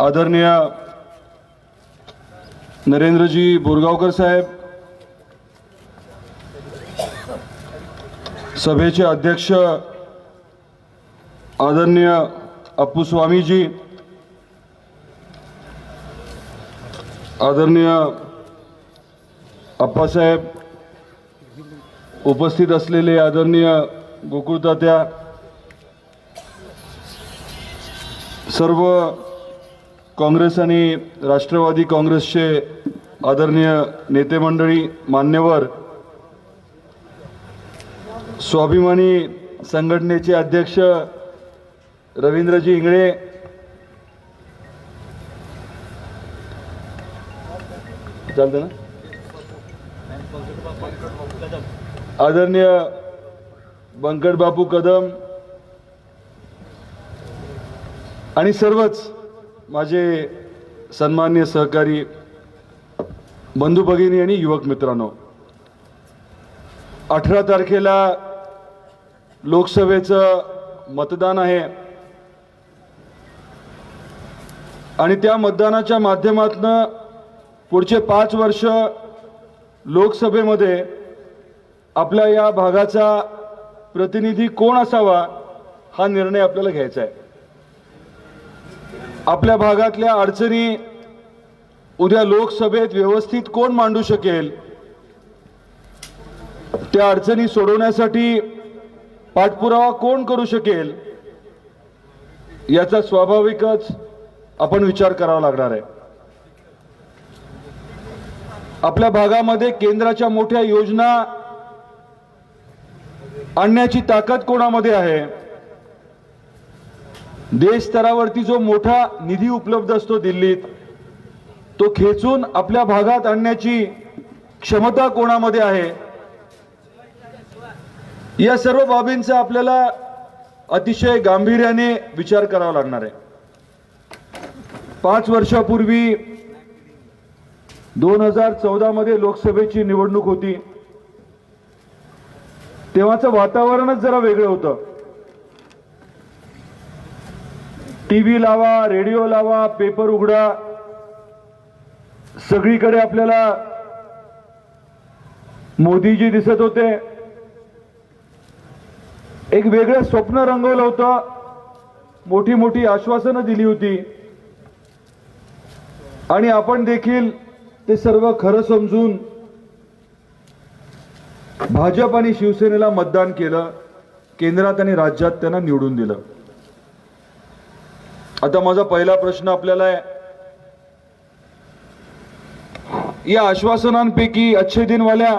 आदरणीय नरेंद्रजी बोरगावकर साहेब सभेचे अध्यक्ष आदरणीय अप्पू स्वामीजी आदरणीय अप्पासाहेब उपस्थित असलेले आदरणीय गोकुळतात्या सर्व काँग्रेस आणि राष्ट्रवादी काँग्रेसचे आदरणीय नेते मंडळी मान्यवर स्वाभिमानी संघटनेचे अध्यक्ष रवींद्रजी इंगळे चालतं ना? आदरणीय बंकट बापू कदम आणि सर्वच माझे सन्मान्य सहकारी बंधू भगिनी आणि युवक मित्रांनो अठरा तारखेला लोकसभेचं मतदान आहे. आणि त्या मतदानाच्या माध्यमातनं पुढचे पाच वर्ष लोकसभेमध्ये आपल्या या भागाचा प्रतिनिधी कोण असावा हा निर्णय आपल्याला घ्यायचा आहे. आपल्या भागातल्या अडचणी उद्या लोकसभेत व्यवस्थित कोण मांडू शकेल? त्या अडचणी सोडवण्यासाठी पाठपुरावा कोण करू शकेल? याचा स्वाभाविकच आपण विचार करावा लागणार आहे. आपल्या भागामध्ये केंद्राच्या मोठ्या योजना आणण्याची ताकद कोणामध्ये आहे? देश स्तरावरती जो मोठा निधी उपलब्ध असतो दिल्लीत तो खेचून आपल्या भागात आणण्याची क्षमता कोणामध्ये आहे? या सर्व बाबींचा आपल्याला अतिशय गांभीर्याने विचार करावा लागणार आहे. पाच वर्षापूर्वी दोन हजार चौदामध्ये लोकसभेची निवडणूक होती. तेव्हाचं वातावरणच जरा वेगळं होतं. टीव्ही लावा रेडिओ लावा पेपर उघडा. सगळीकडे आपल्याला मोदीजी दिसत होते. एक वेगळं स्वप्न रंगवलं होतं. मोठी मोठी आश्वासनं दिली होती. आणि आपण देखील ते सर्व खरं समजून भाजप आणि शिवसेनेला मतदान केलं. केंद्रात आणि राज्यात त्यांना निवडून दिलं. आता माझा पहिला प्रश्न आपल्याला आहे. या आश्वासनांपैकी अच्छे दिनवाल्या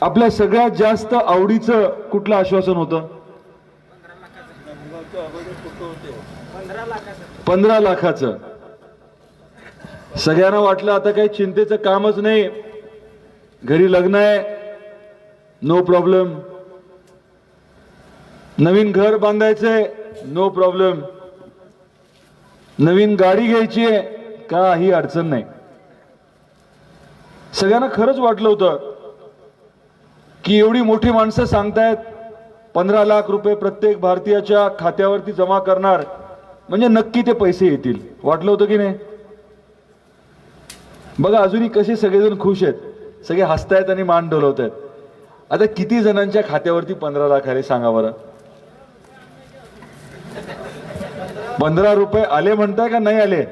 आपल्या सगळ्यात जास्त आवडीचं कुठलं आश्वासन होतं? पंधरा लाखाचं. सगळ्यांना वाटलं आता काही चिंतेचं कामच नाही. घरी लग्न आहे. नो प्रॉब्लेम नवीन घर बांधायचंय नो प्रॉब्लेम नवीन गाडी घ्यायची आहे काही अडचण नाही. सगळ्यांना खरंच वाटलं होतं की एवढी मोठी माणसं सांगतायत पंधरा लाख रुपये प्रत्येक भारतीयाच्या खात्यावरती जमा करणार म्हणजे नक्की ते पैसे येतील. वाटलं होतं की नाही? बघा अजूनही कसे सगळेजण खुश आहेत सगळे हसतायत आणि मान डोलवत आहेत आता किती जणांच्या खात्यावरती पंधरा लाख आले सांगा बरं. पंधरा रुपये आले म्हणताय का नाही आले?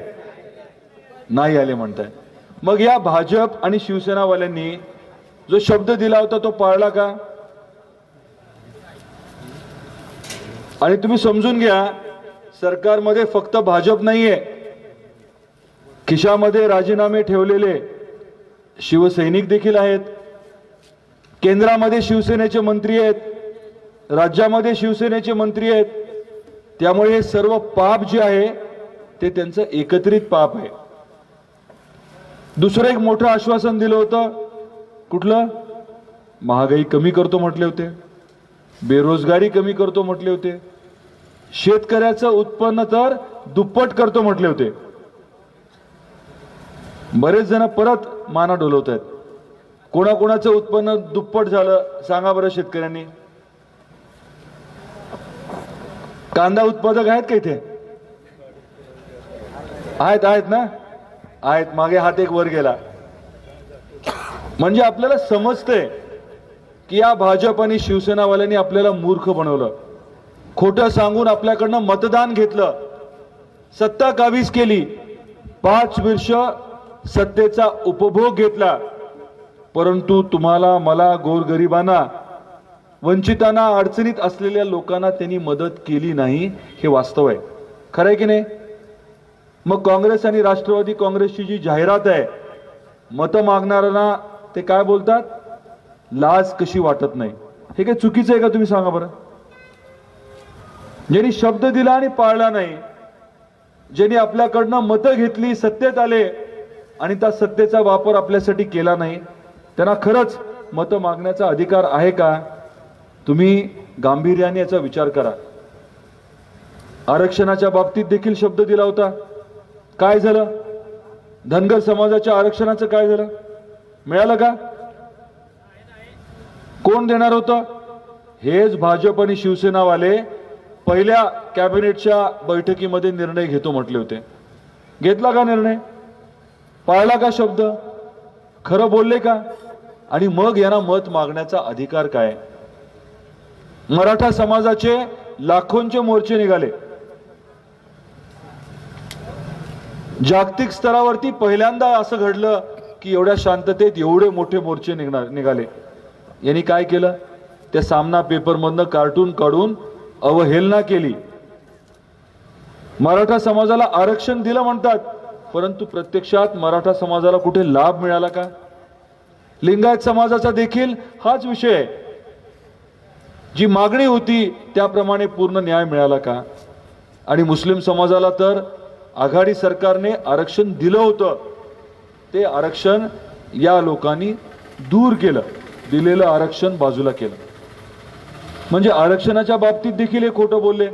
नाही आले म्हणताय. मग या भाजप आणि शिवसेनावाल्यांनी जो शब्द दिला होता तो पाळला का? आणि तुम्ही समजून घ्या सरकारमध्ये फक्त भाजप नाहीये. खिशामध्ये राजीनामे ठेवलेले शिवसैनिक देखील आहेत. केंद्रामध्ये शिवसेनेचे मंत्री आहेत. राज्यामध्ये शिवसेनेचे मंत्री आहेत. त्यामुळे हे सर्व पाप जे आहे ते त्यांचं एकत्रित पाप आहे. दुसरं एक मोठं आश्वासन दिलं होतं. कुठलं? महागाई कमी करतो म्हटले होते. बेरोजगारी कमी करतो म्हटले होते. शेतकऱ्याचं उत्पन्न तर दुप्पट करतो म्हटले होते. बरेच जण परत माना डोलवत आहेत कोणाकोणाचं उत्पन्न दुप्पट झालं सांगा बरं शेतकऱ्यांनी. कांदा उत्पादक आहेत का इथे? आहेत आहेत ना? आहेत. मागे हात एक वर गेला. म्हणजे आपल्याला समजतंय की या भाजप आणि शिवसेनावाल्यांनी आपल्याला मूर्ख बनवलं. खोटं सांगून आपल्याकडनं मतदान घेतलं. सत्ता काबीज केली. पाच वर्ष सत्तेचा उपभोग घेतला. परंतु तुम्हाला मला गोरगरिबांना वंचितांना अडचणीत असलेल्या लोकांना त्यांनी मदत केली नाही हे वास्तव आहे. खरं आहे की नाही? मग काँग्रेस आणि राष्ट्रवादी काँग्रेसची जी जाहिरात आहे मतं मागणाऱ्यांना ते काय बोलतात? लाज कशी वाटत नाही. हे काही चुकीचं आहे का तुम्ही सांगा बरं? ज्यांनी शब्द दिला आणि पाळला नाही ज्यांनी आपल्याकडनं मतं घेतली सत्तेत आले आणि त्या सत्तेचा वापर आपल्यासाठी केला नाही त्यांना खरंच मतं मागण्याचा अधिकार आहे का? तुम्ही गांभीर्याने याचा विचार करा. आरक्षणाच्या बाबतीत देखील शब्द दिला होता. काय झालं? धनगर समाजाच्या आरक्षणाचं काय झालं? मिळालं का? कोण देणार होतं? हेच भाजप आणि शिवसेनावाले पहिल्या कॅबिनेटच्या बैठकीमध्ये निर्णय घेतो म्हटले होते. घेतला का निर्णय? पाळला का शब्द? खरं बोलले का? आणि मग यांना मत मागण्याचा अधिकार काय? मराठा समाजाचे लाखोंचे मोर्चे निघाले. जागतिक स्तरावरती पहिल्यांदा असं घडलं की एवढ्या शांततेत एवढे मोठे मोर्चे निघणार निघाले. यांनी काय केलं? त्या सामना पेपरमधनं कार्टून काढून अवहेलना केली. मराठा समाजाला आरक्षण दिलं म्हणतात परंतु प्रत्यक्षात मराठा समाजाला कुठे लाभ मिळाला का? लिंगायत समाजाचा देखील हाच विषय आहे. जी मागणी होती त्याप्रमाणे पूर्ण न्याय मिळाला का? आणि मुस्लिम समाजाला तर आघाडी सरकारने आरक्षण दिलं होतं. ते आरक्षण या लोकांनी दूर केलं दिलेलं आरक्षण बाजूला केलं. म्हणजे आरक्षणाच्या बाबतीत देखील हे खोटं बोलले.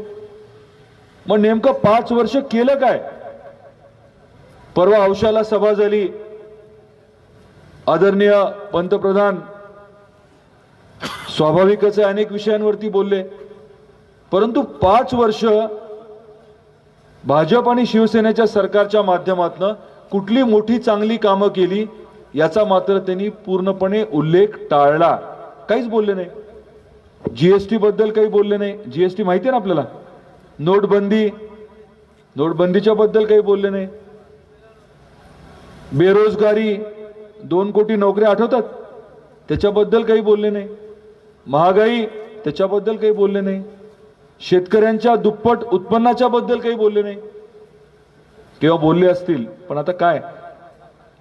मग नेमकं पाच वर्ष केलं काय? परवा औशाला सभा झाली. आदरणीय पंतप्रधान स्वाभाविकच आहे अनेक विषयांवरती बोलले. परंतु पाच वर्ष भाजप आणि शिवसेनेच्या सरकारच्या माध्यमातून कुठली मोठी चांगली कामं केली याचा मात्र त्यांनी पूर्णपणे उल्लेख टाळला. काहीच बोलले नाही. जीएसटी बद्दल काही बोलले नाही. जीएसटी माहिती आहे ना आपल्याला? नोटबंदी नोटबंदीच्या बद्दल काही बोलले नाही. बेरोजगारी दोन कोटी नोकऱ्या आठवतात. त्याच्याबद्दल काही बोलले नाही. महागाई त्याच्याबद्दल काही बोलले नाही. शेतकऱ्यांच्या दुप्पट उत्पन्नाच्या बद्दल काही बोलले नाही. किंवा बोलले असतील पण आता काय?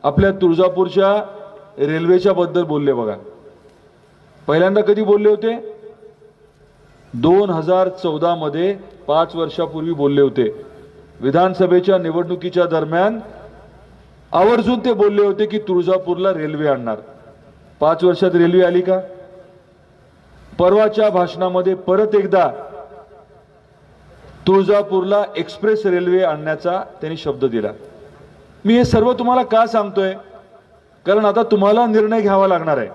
आपल्या तुळजापूरच्या रेल्वेच्या बद्दल बोलले बघा. पहिल्यांदा कधी बोलले होते? दोन हजार चौदा मध्ये पाच वर्षापूर्वी बोलले होते. विधानसभेच्या निवडणुकीच्या दरम्यान आवर्जून ते बोलले होते की तुळजापूरला रेल्वे आणणार. पाच वर्षात रेल्वे आली का? परवाच्या भाषणामध्ये परत एकदा तुळजापूरला एक्सप्रेस रेल्वे आणण्याचा त्यांनी शब्द दिला. मी हे सर्व तुम्हाला का सांगतोय? कारण आता तुम्हाला निर्णय घ्यावा लागणार आहे.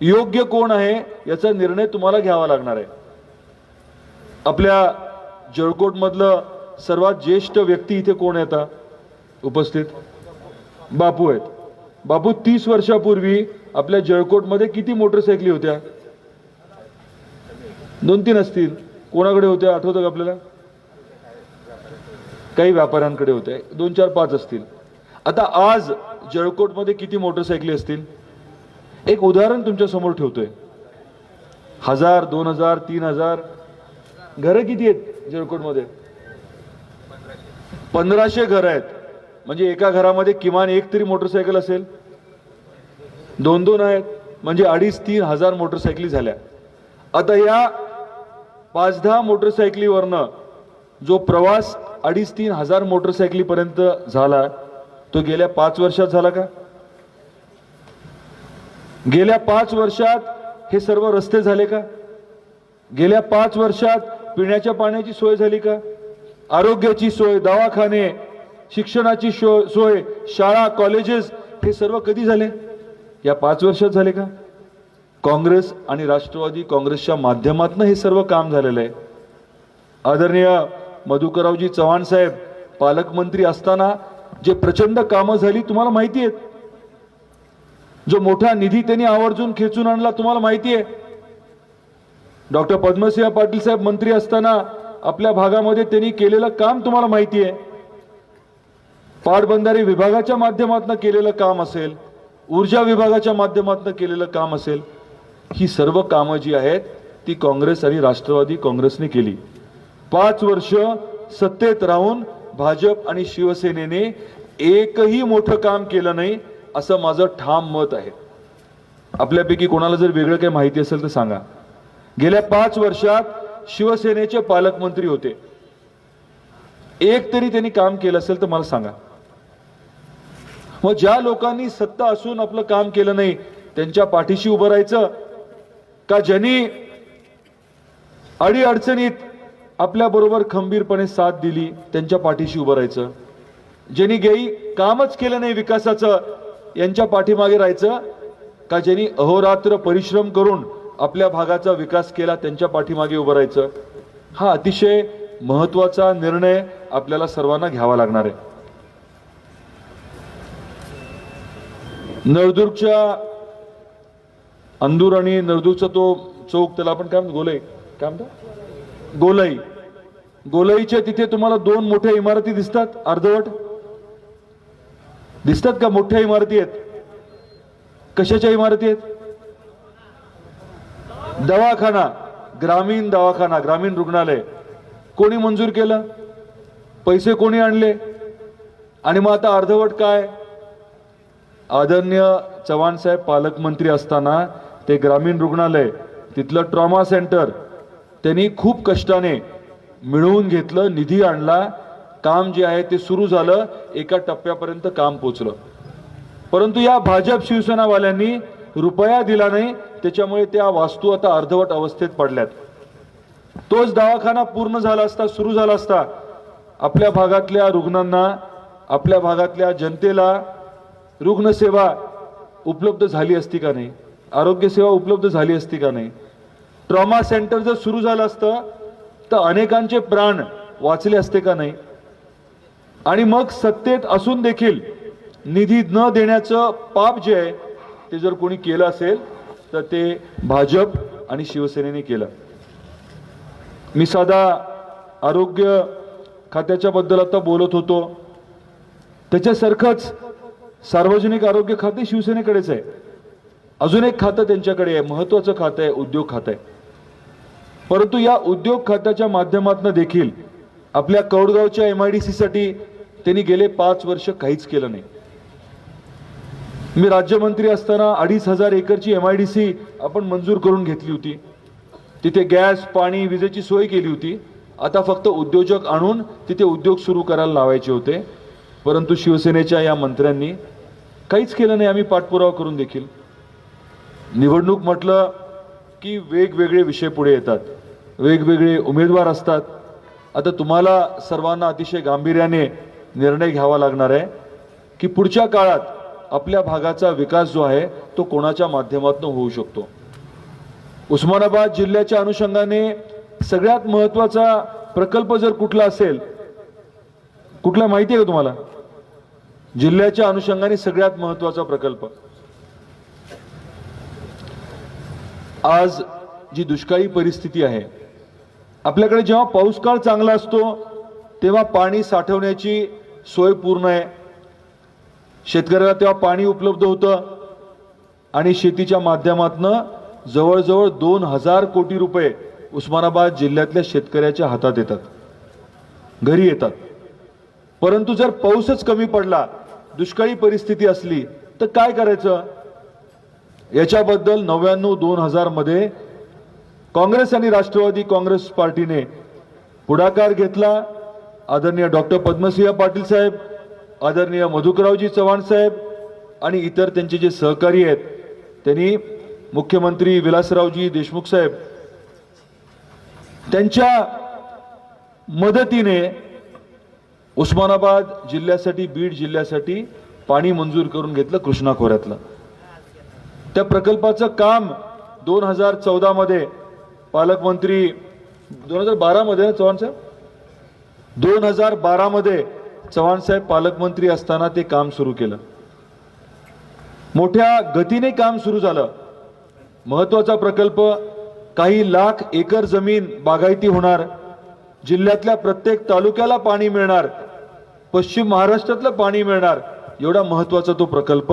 योग्य कोण आहे याचा निर्णय तुम्हाला घ्यावा लागणार आहे. आपल्या जळकोटमधलं सर्वात ज्येष्ठ व्यक्ती इथे कोण येतात उपस्थित? बापू आहेत. बापू तीस वर्षापूर्वी आपल्या जळकोटमध्ये किती मोटरसायकली होत्या? दोन तीन असतील. कोणाकडे होत्या आठवतं का आपल्याला? काही व्यापाऱ्यांकडे होत्या दोन चार पाच असतील. आता आज जळकोटमध्ये किती मोटरसायकली असतील? एक उदाहरण तुमच्यासमोर ठेवतोय. हजार दोन हजार तीन हजार. घरं किती आहेत जळकोटमध्ये? पंधराशे घर आहेत. म्हणजे एका घरामध्ये किमान एक तरी मोटरसायकल असेल? दोन दोन आहेत. म्हणजे अडीच तीन हजार मोटरसायकली झाल्या. आता या पाच दहा मोटरसायकलीवरनं जो प्रवास अडीच तीन हजार मोटरसायकलीपर्यंत झाला तो गेल्या पाच वर्षात झाला का? गेल्या पाच वर्षात हे सर्व रस्ते झाले का? गेल्या पाच वर्षात पिण्याच्या पाण्याची सोय झाली का? आरोग्याची सोय दवाखाने शिक्षणाची सोय शाळा कॉलेजेस हे सर्व कधी झाले? या पाच वर्षात झाले का? काँग्रेस आणि राष्ट्रवादी काँग्रेसच्या माध्यमातून हे सर्व काम झालेलं आहे. आदरणीय मधुकररावजी चव्हाण साहेब पालकमंत्री असताना जे प्रचंड कामं झाली तुम्हाला माहिती आहेत? जो मोठा निधी त्यांनी आवर्जून खेचून आणला तुम्हाला माहिती आहे? डॉक्टर पद्मसिंह पाटील साहेब मंत्री असताना आपल्या भागामध्ये त्यांनी केलेलं काम तुम्हाला माहिती आहे. पाटबंधारे विभागाच्या माध्यमातून केलेलं काम असेल ऊर्जा विभागाच्या माध्यमातून केलेलं काम असेल ही सर्व कामं जी आहेत ती काँग्रेस आणि राष्ट्रवादी काँग्रेसने केली. पाच वर्ष सत्तेत राहून भाजप आणि शिवसेनेने एकही मोठं काम केलं नाही असं माझं ठाम मत आहे. आपल्यापैकी कोणाला जर वेगळं काही माहिती असेल तर सांगा. गेल्या पाच वर्षात शिवसेनेचे पालकमंत्री होते. एक तरी त्यांनी काम केलं असेल तर मला सांगा. मग ज्या लोकांनी सत्ता असून आपलं काम केलं नाही त्यांच्या पाठीशी उभं राहायचं का ज्यांनी अडीअडचणीत आपल्याबरोबर खंबीरपणे साथ दिली त्यांच्या पाठीशी उभं राहायचं. ज्यांनी गेई कामच केलं नाही विकासाचं यांच्या पाठीमागे राहायचं. का ज्यांनी अहोरात्र परिश्रम करून आपल्या भागाचा विकास केला त्यांच्या पाठीमागे उभं राहायचं. हा अतिशय महत्त्वाचा निर्णय आपल्याला सर्वांना घ्यावा लागणार आहे. नळदुर्गच्या अंदूर आणि नरदूरचा तो चौक त्याला आपण काय म्हणतो? गोलई. काय म्हणतो? गोलई. गोलईच्या तिथे तुम्हाला दोन मोठ्या इमारती दिसतात. अर्धवट. दिसतात का? मोठ्या इमारती आहेत. कशाच्या इमारती आहेत? दवाखाना. ग्रामीण दवाखाना ग्रामीण रुग्णालय. कोणी मंजूर केलं? पैसे कोणी आणले? आणि मग आता अर्धवट काय? आदरणीय चव्हाण साहेब पालकमंत्री असताना ते ग्रामीण रुग्णालय तिथलं ट्रॉमा सेंटर त्यांनी खूप कष्टाने मिळवून घेतलं निधी आणला. काम जे आहे ते सुरू झालं एका टप्प्यापर्यंत काम पोचलं. परंतु या भाजप शिवसेनावाल्यांनी रुपया दिला नाही त्याच्यामुळे त्या वास्तू आता अर्धवट अवस्थेत पडल्यात. तोच दवाखाना पूर्ण झाला असता सुरू झाला असता आपल्या भागातल्या रुग्णांना आपल्या भागातल्या जनतेला रुग्णसेवा उपलब्ध झाली असती का नाही? आरोग्यसेवा उपलब्ध झाली असती का नाही? ट्रॉमा सेंटर जर सुरू झालं असतं तर अनेकांचे प्राण वाचले असते का नाही? आणि मग सत्तेत असून देखील निधी न देण्याचं पाप जे आहे ते जर कोणी केलं असेल तर ते भाजप आणि शिवसेनेने केलं. मी साधा आरोग्य खात्याच्या बद्दल आता बोलत होतो. त्याच्यासारखंच सार्वजनिक आरोग्य खाते शिवसेनेकडेच आहे. अजून एक खातं त्यांच्याकडे आहे महत्वाचं खातं आहे उद्योग खातं आहे. परंतु या उद्योग खात्याच्या माध्यमातून देखील आपल्या कौडगावच्या एम आय डी साठी त्यांनी गेले पाच वर्ष काहीच केलं नाही. मी राज्यमंत्री असताना अडीच हजार एकरची एम आय डी सी आपण मंजूर करून घेतली होती. तिथे गॅस पाणी विजेची सोय केली होती. आता फक्त उद्योजक आणून तिथे उद्योग सुरू करायला लावायचे होते. परंतु शिवसेनेच्या या मंत्र्यांनी काहीच केलं नाही आम्ही पाठपुरावा करून देखील. निवडणूक म्हटलं की वेगवेगळे विषय पुढे येतात. वेगवेगळे उमेदवार असतात. आता तुम्हाला सर्वांना अतिशय गांभीर्याने निर्णय घ्यावा लागणार आहे की पुढच्या काळात आपल्या भागाचा विकास जो आहे तो कोणाच्या माध्यमातून होऊ शकतो. उस्मानाबाद जिल्ह्याच्या अनुषंगाने सगळ्यात महत्त्वाचा प्रकल्प जर कुठला असेल कुठला माहिती आहे का तुम्हाला? जिल्ह्याच्या अनुषंगाने सगळ्यात महत्त्वाचा प्रकल्प. आज जी दुष्काळी परिस्थिती आहे आपल्याकडे जेव्हा पाऊस काळ चांगला असतो तेव्हा पाणी साठवण्याची सोय पूर्ण आहे. शेतकऱ्याला तेव्हा पाणी उपलब्ध होतं आणि शेतीच्या माध्यमातनं जवळजवळ दोन हजार कोटी रुपये उस्मानाबाद जिल्ह्यातल्या शेतकऱ्याच्या हातात येतात. घरी येतात. परंतु जर पाऊसच कमी पडला दुष्काळी परिस्थिती असली तर काय करायचं? याच्याबद्दल नव्याण्णव दोन हजारमध्ये काँग्रेस आणि राष्ट्रवादी काँग्रेस पार्टीने पुढाकार घेतला. आदरणीय डॉक्टर पद्मसिंह पाटील साहेब आदरणीय मधुकरावजी चव्हाण साहेब आणि इतर त्यांचे जे सहकारी आहेत त्यांनी मुख्यमंत्री विलासरावजी देशमुख साहेब त्यांच्या मदतीने उस्मानाबाद जिल्ह्यासाठी बीड जिल्ह्यासाठी पाणी मंजूर करून घेतलं कृष्णा खोऱ्यातलं. त्या प्रकल्पाचं काम दोन हजार चौदामध्ये पालकमंत्री दोन हजार बारामध्ये ना चव्हाण साहेब? दोन हजार बारामध्ये चव्हाण साहेब पालकमंत्री असताना ते काम सुरू केलं. मोठ्या गतीने काम सुरू झालं. महत्त्वाचा प्रकल्प काही लाख एकर जमीन बागायती होणार. जिल्ह्यातल्या प्रत्येक तालुक्याला पाणी मिळणार. पश्चिम महाराष्ट्रातलं पाणी मिळणार. एवढा महत्त्वाचा तो प्रकल्प.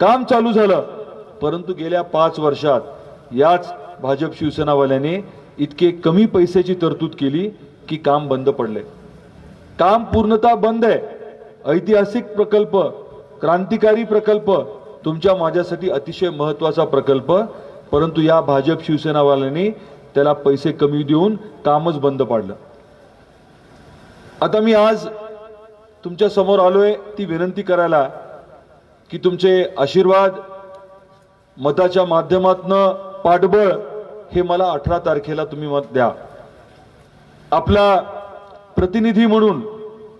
काम चालू झालं. परंतु गेल्या पाच वर्षात याच भाजप शिवसेनावाल्याने इतके कमी पैशाची तरतूद केली की काम बंद पडले. काम पूर्णतः बंद आहे. ऐतिहासिक प्रकल्प क्रांतिकारी प्रकल्प तुमच्या माझ्यासाठी अतिशय महत्त्वाचा प्रकल्प परंतु या भाजप शिवसेनावाल्यांनी त्याला पैसे कमी देऊन कामच बंद पाडलं. आता मी आज तुमच्यासमोर आलोय ती विनंती करायला की तुमचे आशीर्वाद मताच्या माध्यमातनं पाठबळ हे मला अठरा तारखेला तुम्ही मत द्या. आपला प्रतिनिधी म्हणून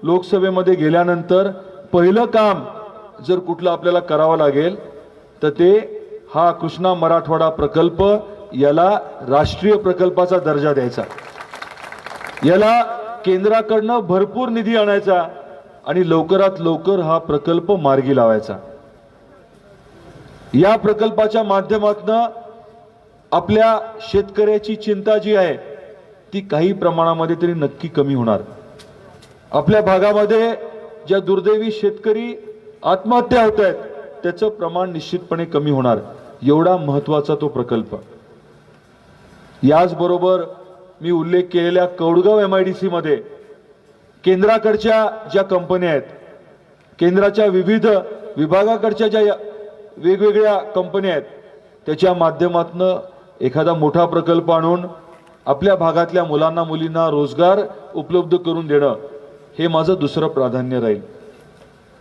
लोकसभेमध्ये गेल्यानंतर पहिलं काम जर कुठलं आपल्याला करावं लागेल तर ते हा कृष्णा मराठवाडा प्रकल्प याला राष्ट्रीय प्रकल्पाचा दर्जा द्यायचा. याला केंद्राकडनं भरपूर निधी आणायचा आणि लवकरात लवकर हा प्रकल्प मार्गी लावायचा. या प्रकल्पाच्या माध्यमातनं आपल्या शेतकऱ्याची चिंता जी आहे ती काही प्रमाणामध्ये तरी नक्की कमी होणार. आपल्या भागामध्ये ज्या दुर्दैवी शेतकरी आत्महत्या होत आहेत त्याचं प्रमाण निश्चितपणे कमी होणार. एवढा महत्त्वाचा तो प्रकल्प. याचबरोबर मी उल्लेख केलेल्या कौडगाव एम आय डी सीमध्ये केंद्राकडच्या ज्या कंपन्या आहेत केंद्राच्या विविध विभागाकडच्या ज्या या- वेगवेगळ्या कंपन्या आहेत. त्याच्या माध्यमातनं एखादा मोठा प्रकल्प आणून आपल्या भागातल्या मुलांना मुलींना रोजगार उपलब्ध करून देणं हे माझं दुसरं प्राधान्य राहील.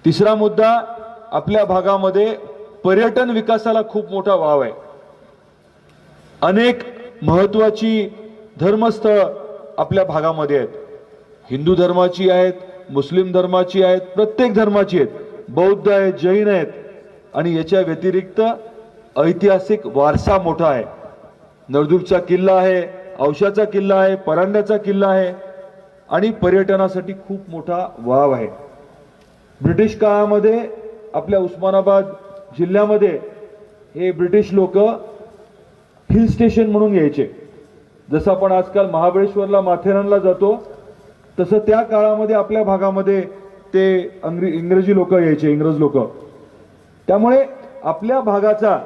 तिसरा मुद्दा आपल्या भागामध्ये पर्यटन विकासाला खूप मोठा वाव आहे. अनेक महत्वाची धर्मस्थळ आपल्या भागामध्ये आहेत. हिंदू धर्माची आहेत मुस्लिम धर्माची आहेत प्रत्येक धर्माची आहेत. बौद्ध आहेत जैन आहेत आणि याच्या व्यतिरिक्त ऐतिहासिक वारसा मोठा आहे. नळदुर्गचा किल्ला आहे औशाचा किल्ला आहे परांड्याचा किल्ला आहे आणि पर्यटनासाठी खूप मोठा वाव आहे. ब्रिटिश काळामध्ये आपल्या उस्मानाबाद जिल्ह्यामध्ये हे ब्रिटिश लोक हिल स्टेशन म्हणून यायचे. जसं आपण आजकाल महाबळेश्वरला माथेरानला जातो तसं त्या काळामध्ये आपल्या भागामध्ये ते अंग्रे इंग्रजी लोक यायचे इंग्रज लोक. त्यामुळे आपल्या भागाचा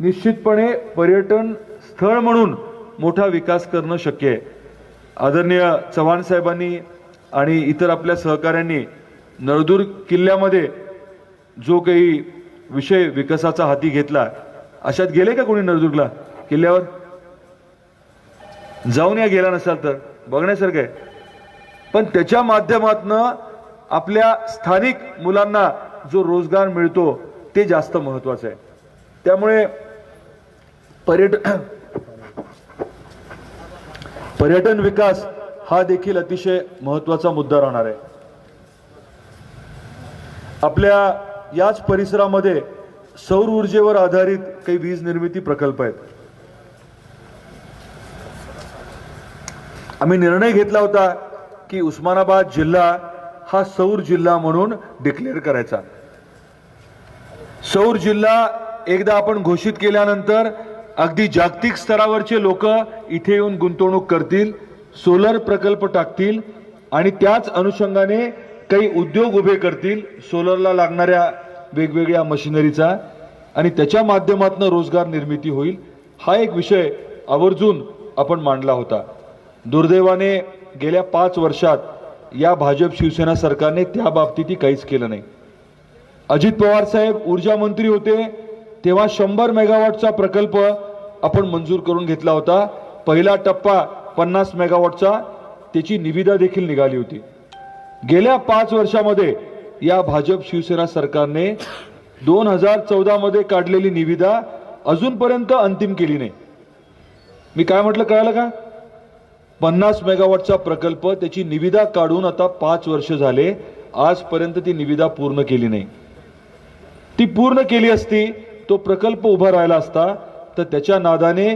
निश्चितपणे पर्यटन स्थळ म्हणून मोठा विकास करणं शक्य आहे. आदरणीय चव्हाण साहेबांनी आणि इतर आपल्या सहकाऱ्यांनी नळदुर्ग किल्ल्यामध्ये जो काही विषय विकासाचा हाती घेतला अशात गेले का कोणी नळदुर्गला किल्ल्यावर? जाऊन या गेला नसाल तर. बघण्यासारखं आहे. पण त्याच्या माध्यमातनं आपल्या स्थानिक मुलांना जो रोजगार मिळतो ते जास्त महत्वाचं आहे. त्यामुळे पर्यटन पर्यटन विकास हा देखील अतिशय महत्त्वाचा मुद्दा राहणार आहे. आपल्या याच परिसरामध्ये सौर ऊर्जेवर आधारित काही वीज निर्मिती प्रकल्प आहेत. आम्ही निर्णय घेतला होता की उस्मानाबाद जिल्हा हा सौर जिल्हा म्हणून डिक्लेअर करायचा. सौर जिल्हा एकदा आपण घोषित केल्यानंतर अगदी जागतिक स्तरावरचे लोक इथे येऊन गुंतवणूक करतील सोलर प्रकल्प टाकतील आणि त्याच अनुषंगाने काही उद्योग उभे करतील सोलरला लागणाऱ्या वेगवेगळ्या मशिनरीचा आणि त्याच्या माध्यमातून रोजगार निर्मिती होईल हा एक विषय आवर्जून आपण मांडला होता. दुर्दैवाने गेल्या पाच वर्षात या भाजप शिवसेना सरकारने त्या बाबतीत काहीच केलं नाही. अजित पवार साहेब ऊर्जा मंत्री होते तेव्हा शंभर मेगावॉटचा प्रकल्प आपण मंजूर करून घेतला होता. पहिला टप्पा पन्नास मेगावॉटचा त्याची निविदा देखील निघाली होती. गेल्या पाच वर्षामध्ये या भाजप शिवसेना सरकारने दोन हजार चौदा मध्ये काढलेली निविदा अजूनपर्यंत अंतिम केली नाही. मी काय म्हटलं कळालं का? पन्नास मेगावॉटचा प्रकल्प त्याची निविदा काढून आता पाच वर्ष झाले. आजपर्यंत ती निविदा पूर्ण केली नाही. ती पूर्ण केली असती तो प्रकल्प उभा राहिला असता तर त्याच्या नादाने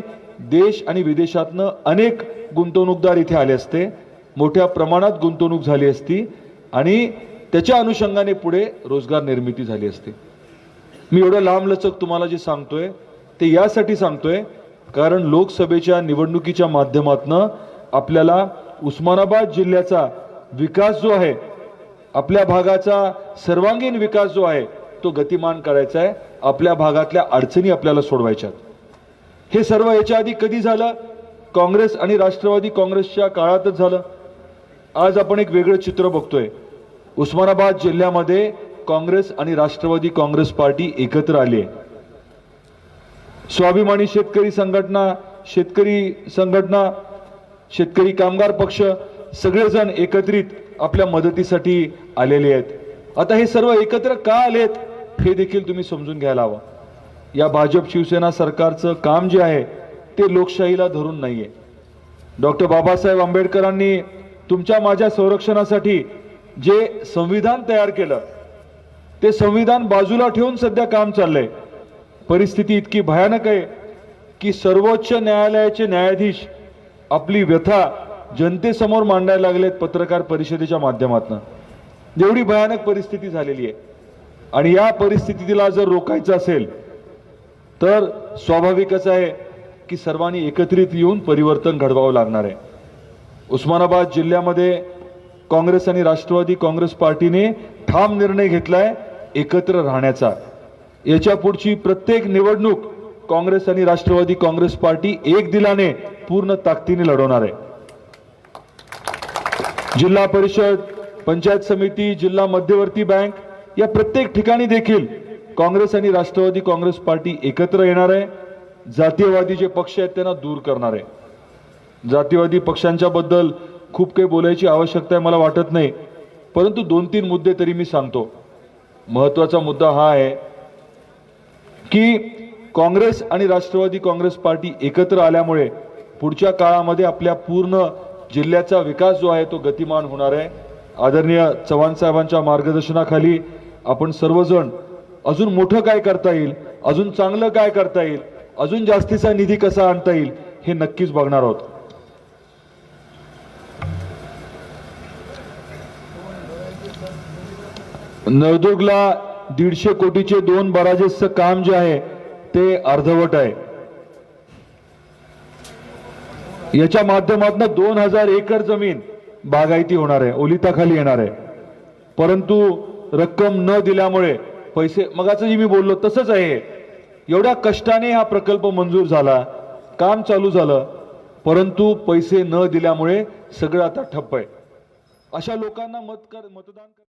देश आणि विदेशातनं अनेक गुंतवणूकदार इथे आले असते. मोठ्या प्रमाणात गुंतवणूक झाली असती आणि त्याच्या अनुषंगाने पुढे रोजगार निर्मिती झाली असते. मी एवढं लांबलचक तुम्हाला जे सांगतोय ते यासाठी सांगतोय कारण लोकसभेच्या निवडणुकीच्या माध्यमातनं आपल्याला उस्मानाबाद जिल्ह्याचा विकास जो आहे आपल्या भागाचा सर्वांगीण विकास जो आहे तो गतिमान करायचा आहे. आपल्या भागातल्या अडचणी आपल्याला सोडवायच्या हे सर्व याच्या आधी कधी झालं? काँग्रेस आणि राष्ट्रवादी काँग्रेसच्या काळातच झालं. आज आपण एक वेगळं चित्र बघतोय. उस्मानाबाद जिल्ह्यामध्ये काँग्रेस आणि राष्ट्रवादी काँग्रेस पार्टी एकत्र आली आहे. स्वाभिमानी शेतकरी संघटना शेतकरी संघटना शेतकरी कामगार पक्ष सगळेजण एकत्रित आपल्या मदतीसाठी आलेले आहेत. आता हे सर्व एकत्र का आलेत हे देखील तुम्ही समजून घ्यायला हवं. या भाजप शिवसेना सरकारचं काम जे आहे ते लोकशाहीला धरून नाहीये. डॉक्टर बाबासाहेब आंबेडकरांनी तुमच्या माझ्या संरक्षणासाठी जे संविधान तयार केलं ते संविधान बाजूला ठेवून सध्या काम चाललंय. परिस्थिती इतकी भयानक आहे की सर्वोच्च न्यायालयाचे न्यायाधीश आपली व्यथा जनतेसमोर मांडायला लागलेत पत्रकार परिषदेच्या माध्यमातून. एवढी भयानक परिस्थिती झालेली आहे. आणि या परिस्थितीला जर रोखायचं असेल तर स्वाभाविकच आहे की सर्वांनी एकत्रित येऊन परिवर्तन घडवावं लागणार आहे. उस्मानाबाद जिल्ह्यामध्ये काँग्रेस आणि राष्ट्रवादी काँग्रेस पार्टीने ठाम निर्णय घेतलाय एकत्र राहण्याचा. याच्या पुढची प्रत्येक निवडणूक काँग्रेस आणि राष्ट्रवादी काँग्रेस पार्टी एक दिलाने पूर्ण ताकदीने लढवणार आहे. जिल्हा परिषद पंचायत समिती जिल्हा मध्यवर्ती बँक या प्रत्येक ठिकाणी देखील काँग्रेस आणि राष्ट्रवादी काँग्रेस पार्टी एकत्र येणार आहे. जातीयवादी जे पक्ष आहेत त्यांना दूर करणार आहे. जातीवादी पक्षांच्या बद्दल खूप काही बोलायची आवश्यकता आहे मला वाटत नाही. परंतु दोन तीन मुद्दे तरी मी सांगतो. महत्त्वाचा मुद्दा हा आहे की काँग्रेस आणि राष्ट्रवादी काँग्रेस पार्टी एकत्र आल्यामुळे पुढच्या काळामध्ये आपल्या पूर्ण जिल्ह्याचा विकास जो आहे तो गतिमान होणार आहे. आदरणीय चव्हाण साहेबांच्या मार्गदर्शनाखाली आपण सर्वजण अजून मोठं काय करता येईल अजून चांगलं काय करता येईल अजून जास्तीचा निधी कसा आणता येईल हे नक्कीच बघणार आहोत. नळदुर्गला दीडशे कोटीचे दोन बराजेसचं काम जे आहे ते अर्धवट आहे. याच्या माध्यमातून दोन हजार एकर जमीन बागायती होणार आहे ओलिताखाली येणार आहे. परंतु रक्कम न दिल्यामुळे पैसे मगाचं जे मी बोललो तसंच आहे. एवढ्या कष्टाने हा प्रकल्प मंजूर झाला काम चालू झालं परंतु पैसे न दिल्यामुळे सगळं आता ठप्प आहे. अशा लोकांना मत कर मतदान कर